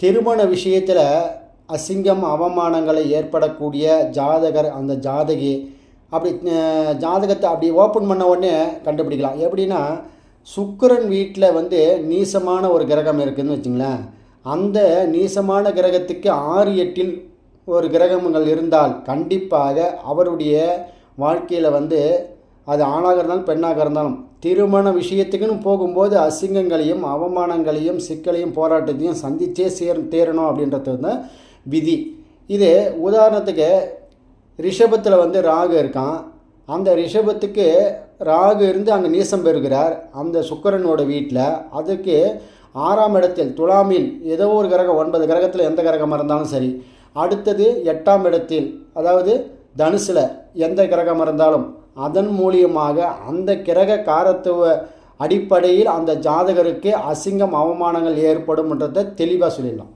திருமண விஷயத்தில் அசிங்கம் அவமானங்களை ஏற்படக்கூடிய ஜாதகர் அந்த ஜாதகி. அப்படி ஜாதகத்தை அப்படி ஓப்பன் பண்ண உடனே கண்டுபிடிக்கலாம். எப்படின்னா சுக்கிரன் வீட்டில் வந்து நீசமான ஒரு கிரகம் இருக்குதுன்னு வச்சுங்களேன். அந்த நீசமான கிரகத்துக்கு ஆறு எட்டில் ஒரு கிரகங்கள் இருந்தால் கண்டிப்பாக அவருடைய வாழ்க்கையில் வந்து அது ஆணாக இருந்தாலும் பெண்ணாக இருந்தாலும் திருமண விஷயத்துக்குன்னு போகும்போது அசிங்கங்களையும் அவமானங்களையும் சிக்கலையும் போராட்டத்தையும் சந்தித்தே சேர் தேரணும் அப்படின்றது தான் விதி. இது உதாரணத்துக்கு ரிஷபத்தில் வந்து ராகு இருக்கான். அந்த ரிஷபத்துக்கு ராகு இருந்து அங்கே நீசம் பெறுகிறார். அந்த சுக்கரனோட வீட்டில் அதுக்கு ஆறாம் இடத்தில் துலாமில் ஏதோ ஒரு கிரகம் ஒன்பது கிரகத்தில் எந்த கிரகமாக இருந்தாலும் சரி. அடுத்தது எட்டாம் இடத்தில் அதாவது தனுசில் எந்த கிரகம் இருந்தாலும் அதன் மூலியமாக அந்த கிரக காரத்துவ அடிப்படையில் அந்த ஜாதகருக்கு அசிங்கம் அவமானங்கள் ஏற்படும்ன்றதை தெளிவாக சொல்லிடலாம்.